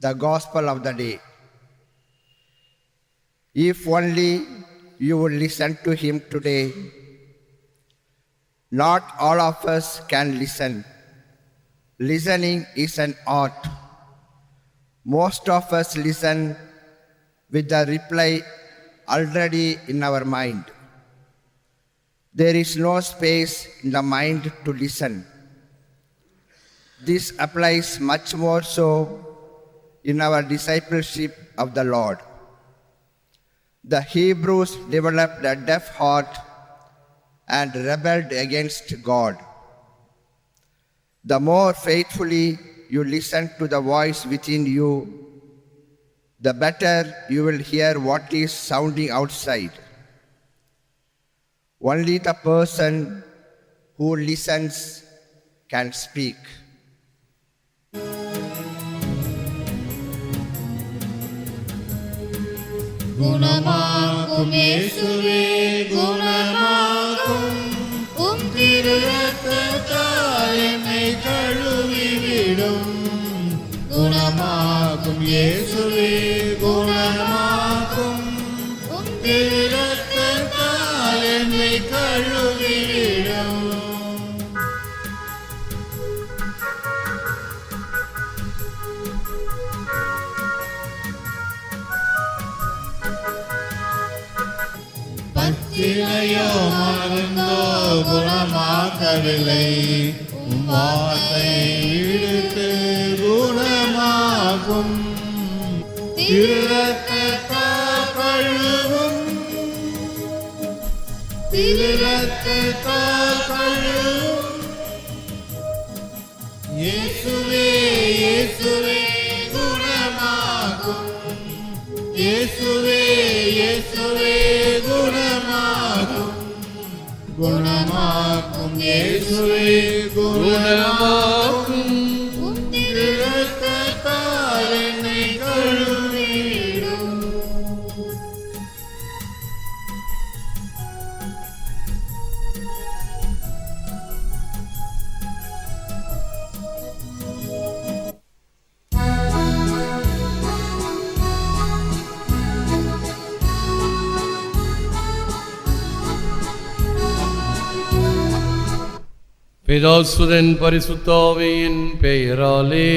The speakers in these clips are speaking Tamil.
the gospel of the day. If only you would listen to him today. Not all of us can listen. Listening is an art. Most of us listen with the reply already in our mind. There is no space in the mind to listen. This applies much more so in our discipleship of the Lord. The Hebrews developed a deaf heart and rebelled against God. The more faithfully you listen to the voice within you, the better you will hear what is sounding outside. Only the person who listens can speak. குணமாக்கும் இயேசுவே குணமாக்கும் உம் திரு ரத்தத்தால் என்னை கழுவிவிடும். குணமாக்கும் இயேசுவே குண பத்திரையோ மறந்தோ குணமாக்கவில்லை. வார்த்தை இழுத்து குணமாகும். திருரத்தால் கழுவும். குணமாக்கும் பிதாசுதன் பரிசுத்தாவியின் பெயராலே.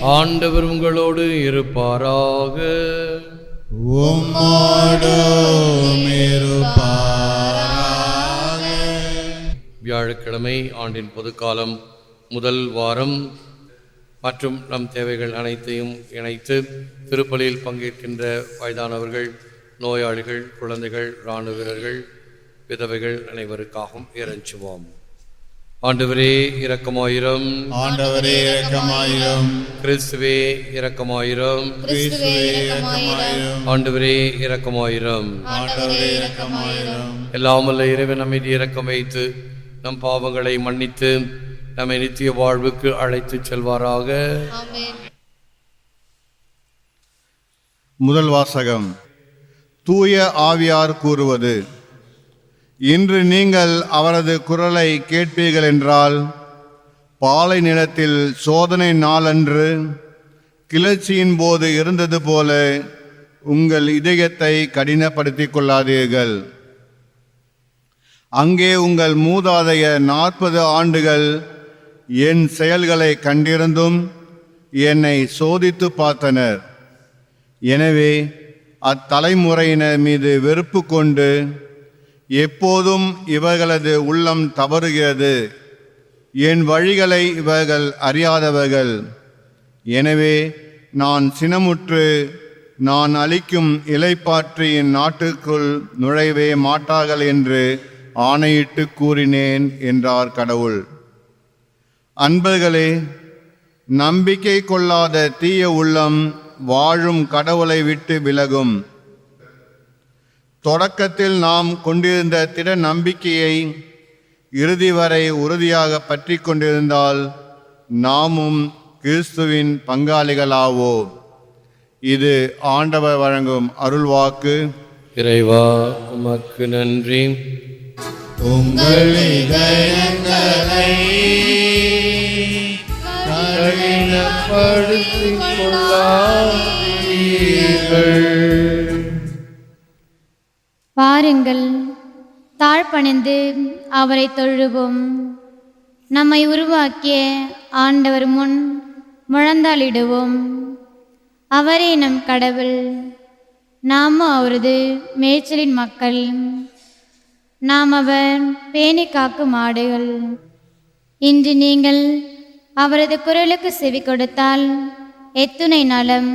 ஆண்டவர் உங்களோடு இருப்பாராக. வியாழக்கிழமை ஆண்டின் பொதுக்காலம் முதல் வாரம் மற்றும் நம் தேவைகள் அனைத்தையும் இணைத்து திருப்பலியில் பங்கேற்கின்ற வயதானவர்கள் நோயாளிகள் குழந்தைகள் இராணுவ வீரர்கள் விதவைகள் அனைவருக்காகவும் இறைஞ்சுவோம். ஆண்டவரே இரக்கமாயிரம். ஆண்டவரே இரக்கமாயிரும். கிறிஸ்துவே இரக்கமாயிரம். கிறிஸ்துவே இரக்கமாயிரும். ஆண்டவரே இரக்கமாயிரம். ஆண்டவரே இரக்கமாயிரும். எல்லாம் வல்ல இறைவன் அமைதி இரக்கம் வைத்து நம் பாவங்களை மன்னித்து நம்மை நித்திய வாழ்வுக்கு அழைத்துச் செல்வாராக. முதல் வாசகம். தூய ஆவியார் கூறுவது. இன்று நீங்கள் அவரது குரலை கேட்பீர்கள் என்றால் பாலை நிலத்தில் சோதனை நாளன்று கிளர்ச்சியின் போது இருந்தது போல உங்கள் இதயத்தை கடினப்படுத்திக் கொள்ளாதீர்கள். அங்கே உங்கள் மூதாதைய நாற்பது ஆண்டுகள் என் செயல்களை கண்டிருந்தும் என்னை சோதித்து பார்த்தனர். எனவே அத்தலைமுறையினர் மீது வெறுப்பு கொண்டு எப்போதும் இவர்களது உள்ளம் தவறுகிறது. என் வழிகளை இவர்கள் அறியாதவர்கள். எனவே நான் சினமுற்று நான் அளிக்கும் இலைப்பாற்றியின் நாட்டுக்குள் நுழைவே மாட்டார்கள் என்று ஆணையிட்டு கூறினேன் என்றார் கடவுள். அன்பர்களே நம்பிக்கை கொள்ளாத தீய உள்ளம் வாழும் கடவுளை விட்டு விலகும். தொடக்கத்தில் நாம் கொண்டிருந்த திட நம்பிக்கையை இறுதி வரை உறுதியாக பற்றி கொண்டிருந்தால் நாமும் கிறிஸ்துவின் பங்காளிகளாவோம் இது ஆண்டவர் வழங்கும் அருள்வாக்கு. இறைவா உமக்கு நன்றி. உங்கள் இதயங்களை படுத்திக் கொள்ளாதீர்கள் வாருங்கள் தாழ்பணிந்து அவரை தொழுவோம். நம்மை உருவாக்கிய ஆண்டவர் முன் முழந்தாளிடுவோம். அவரே நம் கடவுள் நாமும் அவரது மேய்ச்சலின் மக்கள். நாம் அவர் பேணி காக்கும் ஆடுகள். இன்று நீங்கள் அவரது குரலுக்கு செவி கொடுத்தால் எத்துணை நலம்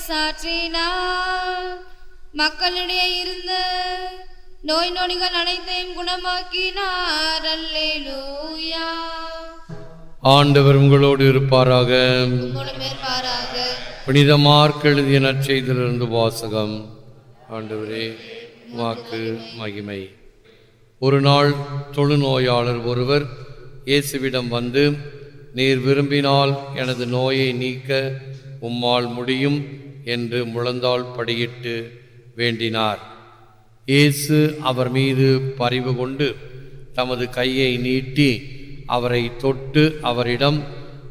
பாறை சாற்றினார் மக்களிடையே இருந்த நோய் நொடிகள் அனைத்தையும் குணமாக்கினார். அல்லேலூயா. ஆண்டவர் உங்களோடு இருப்பாராக. புனித மார்க் எழுதிய நற்செய்தியிலிருந்து வாசகம். ஆண்டவரே வாக்கு மகிமை. ஒரு நாள் தொழுநோயாளர் ஒருவர் இயேசுவிடம் வந்து நீர் விரும்பினால் எனது நோயை நீக்க உம்மால் முடியும். என்று முழந்தாள் படியிட்டு வேண்டினார். இயேசு அவர் மீது பரிவு கொண்டு தமது கையை நீட்டி அவரை தொட்டு அவரிடம்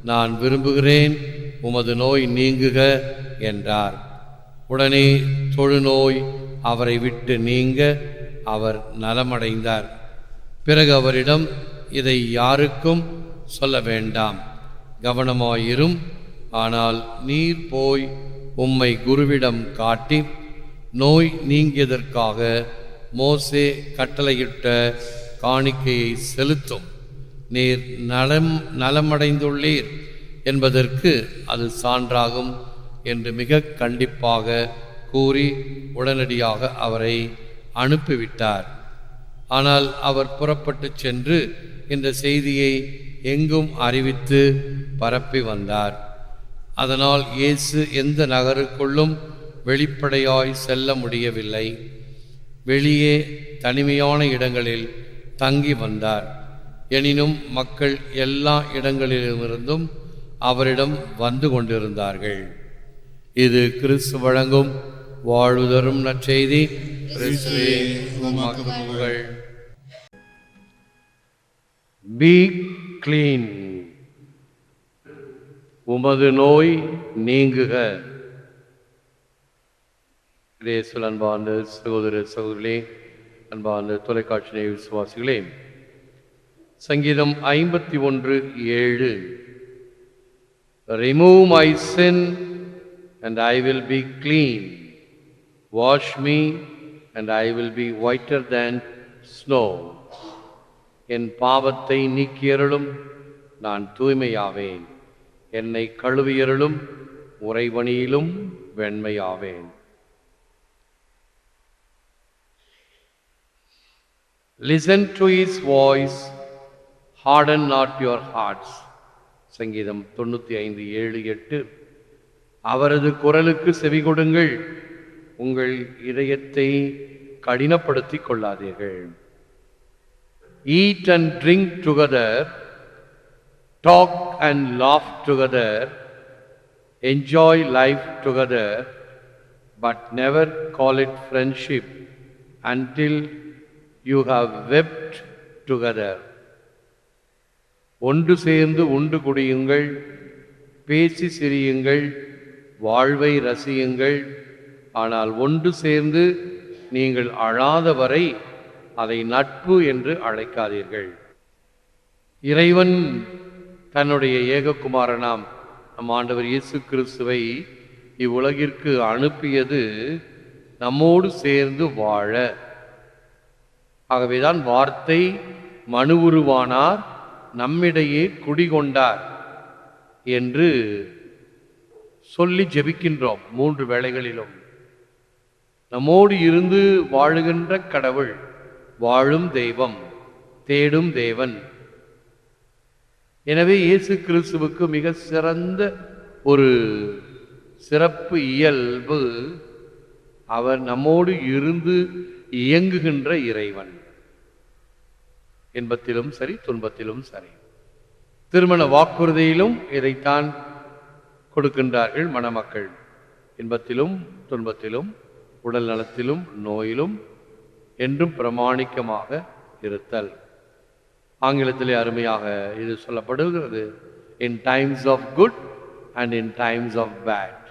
நான் விரும்புகிறேன் உமது நோய் நீங்குக என்றார். உடனே தொழுநோய் அவரை விட்டு நீங்க அவர் நலமடைந்தார். பிறகு அவரிடம் இதை யாருக்கும் சொல்ல வேண்டாம் கவனமாயிரும் ஆனால் நீர் போய் உம்மை குருவிடம் காட்டி நோய் நீங்கியதற்காக மோசே கட்டளையிட்ட காணிக்கையை செலுத்தும். நீர் நலம் நலமடைந்துள்ளீர் என்பதற்கு அது சான்றாகும் என்று மிக கண்டிப்பாக கூறி உடனடியாக அவரை அனுப்பிவிட்டார். ஆனால் அவர் புறப்பட்டுச் சென்று இந்த செய்தியை எங்கும் அறிவித்து பரப்பி வந்தார். அதனால் இயேசு எந்த நகருக்குள்ளும் வெளிப்படையாய் செல்ல முடியவில்லை. வெளியே தனிமையான இடங்களில் தங்கி வந்தார். எனினும் மக்கள் எல்லா இடங்களிலிருந்தும் அவரிடம் வந்து கொண்டிருந்தார்கள். இது கிறிஸ்து வழங்கும் வாழ்வுதரும் நற்செய்தி. Be clean. உமது நோய் நீங்குக. கிரேசுல் அன்பார்ந்த சகோதர சகோதரிகளே அன்பார்ந்த தொலைக்காட்சி விசுவாசிகளே சங்கீதம் ஐம்பத்தி ஒன்று ஏழு. Remove my sin and I will be clean wash me and I will be whiter than snow என் பாவத்தை நீக்கியருளும் நான் தூய்மையாவேன். என்னை கழுவியருளும் உறைவணியிலும் வெண்மையாவேன். Listen to his voice harden not your hearts சங்கீதம் தொண்ணூற்றி ஐந்து ஏழு எட்டு. அவரது குரலுக்கு செவி கொடுங்கள். உங்கள் இதயத்தை கடினப்படுத்திக் கொள்ளாதீர்கள். Eat and drink together talk and laugh together enjoy life together but never call it friendship until you have wept together ஒன்று சேர்ந்து உண்டு குடியுங்கள் பேசி சிரியுங்கள் வாழ்வை ரசியுங்கள். ஆனால் ஒன்று சேர்ந்து நீங்கள் அழாத வரை அதை நட்பு என்று அழைக்காதீர்கள். இறைவன் தன்னுடைய ஏககுமாரனாம் நம் ஆண்டவர் இயேசு கிறிஸ்துவை இவ்வுலகிற்கு அனுப்பியது நம்மோடு சேர்ந்து வாழ. ஆகவேதான் வார்த்தை மனு உருவானார் நம்மிடையே குடிகொண்டார் என்று சொல்லி ஜெபிக்கின்றோம் மூன்று வேளைகளிலும். நம்மோடு இருந்து வாழுகின்ற கடவுள் வாழும் தெய்வம் தேடும் தேவன். எனவே இயேசு கிறிஸ்துவுக்கு மிக சிறந்த ஒரு சிறப்பு இயல்பு அவர் நம்மோடு இருந்து இயங்குகின்ற இறைவன். இன்பத்திலும் சரி துன்பத்திலும் சரி. திருமண வாக்குறுதியிலும் இதைத்தான் கொடுக்கின்றார்கள் மணமக்கள். இன்பத்திலும் துன்பத்திலும் உடல் நலத்திலும் நோயிலும் என்றும் பிரமாணிக்கமாக இருத்தல். ஆங்கிலத்திலே அருமையாக இது சொல்லப்படுகிறது. In times of good and in times of bad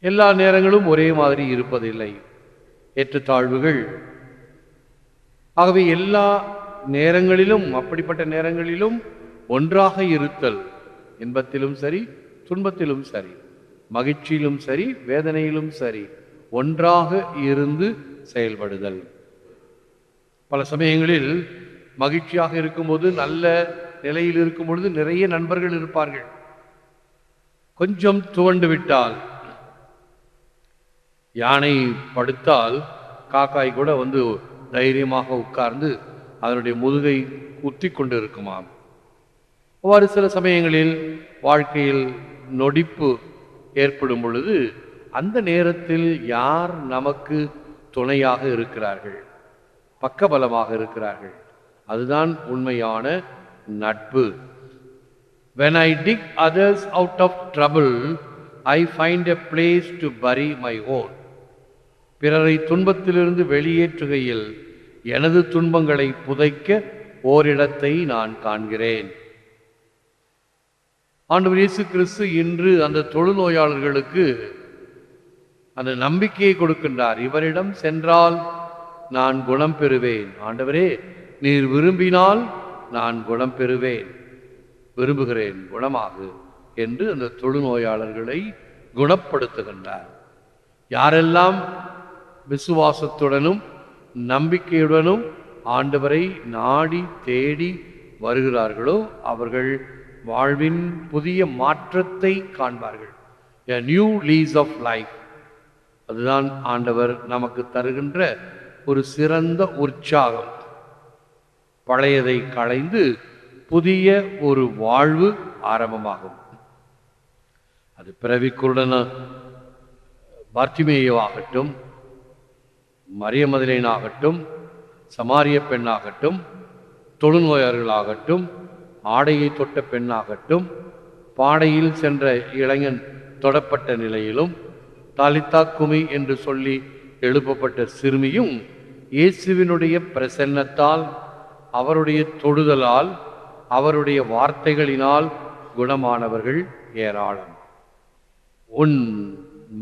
எல்லா நேரங்களும் ஒரே மாதிரி இருப்பதில்லை. ஏற்றத்தாழ்வுகள். ஆகவே எல்லா நேரங்களிலும் அப்படிப்பட்ட நேரங்களிலும் ஒன்றாக இருத்தல் இன்பத்திலும் சரி துன்பத்திலும் சரி மகிழ்ச்சியிலும் சரி வேதனையிலும் சரி ஒன்றாக இருந்து செயல்படுதல். பல சமயங்களில் மகிழ்ச்சியாக இருக்கும்போது நல்ல நிலையில் இருக்கும் பொழுது நிறைய நண்பர்கள் இருப்பார்கள். கொஞ்சம் துவண்டு விட்டால் யானை படுத்தால் காக்காய் கூட வந்து தைரியமாக உட்கார்ந்து அதனுடைய முதுகை குத்தி கொண்டு இருக்குமாம் அவ்வாறு சில சமயங்களில் வாழ்க்கையில் நொடிப்பு ஏற்படும் பொழுது அந்த நேரத்தில் யார் நமக்கு துணையாக இருக்கிறார்கள்? பக்கபலமாக இருக்கிறார்கள்? அதுதான் உண்மையான நட்பு. When I dig others out of trouble, I find a place to bury my own. பிறரை துன்பத்திலிருந்து வெளியேற்றுகையில் எனது துன்பங்களை புதைக்க ஓரிடத்தை நான் காண்கிறேன். ஆண்டவர் இயேசு கிறிஸ்து இன்று அந்த தொழுநோயாளர்களுக்கு அந்த நம்பிக்கையை கொடுக்கின்றார். இவரிடம் சென்றால் நான் குணம் பெறுவேன். ஆண்டவரே நீர் விரும்பினால் நான் குணம் பெறுவேன். விரும்புகிறேன் குணமாகு என்று அந்த தொழுநோயாளர்களை குணப்படுத்துகின்றார். யாரெல்லாம் விசுவாசத்துடனும் நம்பிக்கையுடனும் ஆண்டவரை நாடி தேடி வருகிறார்களோ அவர்கள் வாழ்வின் புதிய மாற்றத்தை காண்பார்கள். A new lease of life அதுதான் ஆண்டவர் நமக்கு தருகின்ற ஒரு சிறந்த உற்சாகம். பழையதை களைந்து புதிய ஒரு வாழ்வு ஆரம்பமாகும். அது பிறவிக்குருடன பார்த்திமேயவாகட்டும் மரியமதிலேனாகட்டும் சமாரிய பெண்ணாகட்டும் தொழுநோயர்களாகட்டும் ஆடையை தொட்ட பெண்ணாகட்டும் பாடையில் சென்ற இளைஞன் தொடப்பட்ட நிலையிலும் தாலித்தா குமி என்று சொல்லி எழுப்பப்பட்ட சிறுமியும் இயேசுவினுடைய பிரசன்னத்தால் அவருடைய தொடுதலால் அவருடைய வார்த்தைகளினால் குணமானவர்கள் ஏராளம். உன்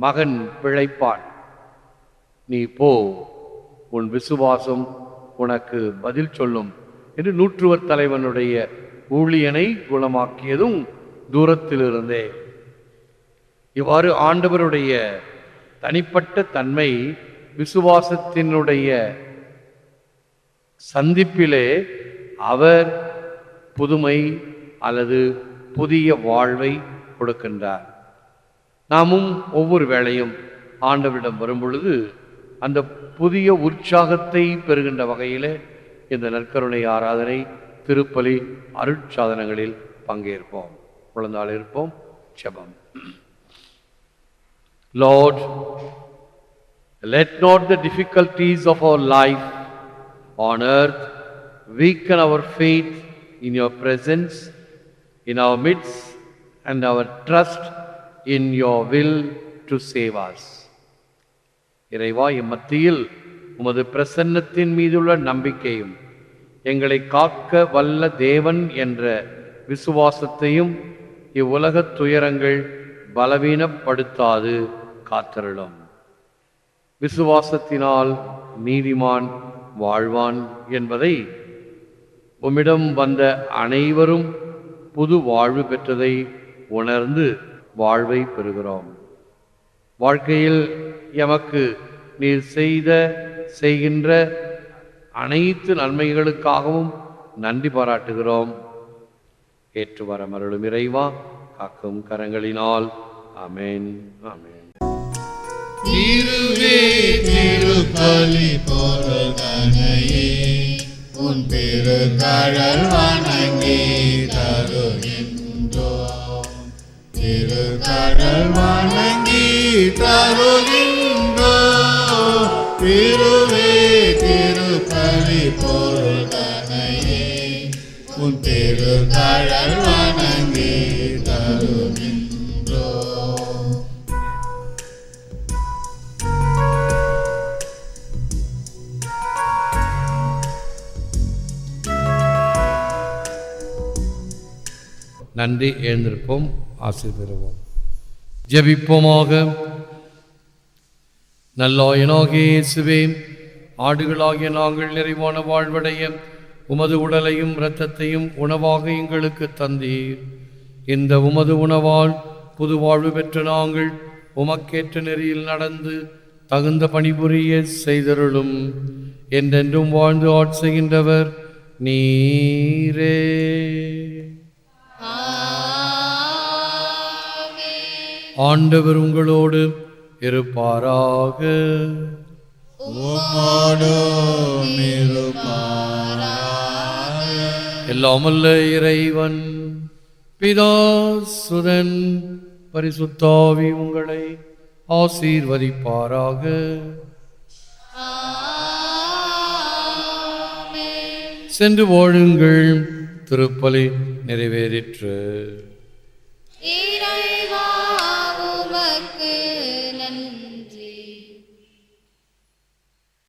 மகன் பிழைப்பான். நீ போ உன் விசுவாசம் உனக்கு பதில் சொல்லும் என்று நூற்றுவர் தலைவனுடைய ஊழியனை குணமாக்கியதும் தூரத்திலிருந்தே. இவ்வாறு ஆண்டவருடைய தனிப்பட்ட தன்மை விசுவாசத்தினுடைய சந்திப்பிலே அவர் புதுமை அல்லது புதிய வாழ்வை கொடுக்கின்றார். நாமும் ஒவ்வொரு வேளையும் ஆண்டவரிடம் வரும் பொழுது அந்த புதிய உற்சாகத்தை பெறுகின்ற வகையில் இந்த நற்கருணை ஆராதனை திருப்பலி அருட்சாதனங்களில் பங்கேற்போம். குழந்தால் இருப்போம். செபம் lord let not the difficulties of our life on earth weaken our faith in your presence, in our midst, and our trust in your will to save us. இறைவா இம்மத்தியில் உமது பிரசன்னத்தின் மீதுள்ள நம்பிக்கையும் எங்களை காக்க வல்ல தேவன் என்ற விசுவாசத்தையும் இவ்வுலகத் துயரங்கள் பலவீனப்படுத்தாது காத்தருளும் விசுவாசத்தினால் நீதிமான் வாழ்வான் என்பதை உம்மிடம் வந்த அனைவரும் புது வாழ்வு பெற்றதை உணர்ந்து வாழ்வை பெறுகிறோம். வாழ்க்கையில் எமக்கு நீர் செய்த செய்கின்ற அனைத்து நன்மைகளுக்காகவும் நன்றி பாராட்டுகிறோம். ஏற்று வர மருளும் இறைவா காக்கும் கரங்களினால். அமேன் அமேன் திருவே திருப்பலி பொருதனையே உன் திருக்கழல் வணங்கி தருகின்றோம். திருக்கழல் வணங்கி தருகின்றோ திருவே திருப்பலி பொருதனையே உன் திருக்கழல் வணங்கி நன்றி எழுந்திருப்போம் ஆசிர் பெறுவோம் நல்லா நல்லாயனாகிய இயேசுவே ஆடுகளாகிய நாங்கள் நிறைவான வாழ்வடைய உமது உடலையும் இரத்தத்தையும் உணவாக எங்களுக்கு தந்தீர். இந்த உமது உணவால் புது வாழ்வு பெற்ற நாங்கள் உமக்கேற்ற நெறியில் நடந்து தகுந்த பணிபுரிய செய்தருளும். என்றென்றும் வாழ்ந்து ஆட்செய்கின்றவர் நீரே. ஆண்டவர் உங்களோடு இருப்பாராக. எல்லாமல்ல இறைவன் பிதா சுதன் பரிசுத்தாவி உங்களை ஆசீர்வதிப்பாராக. சென்று வாழுங்கள் திருப்பலி நிறைவேறிற்று. இறைவா நமக்கு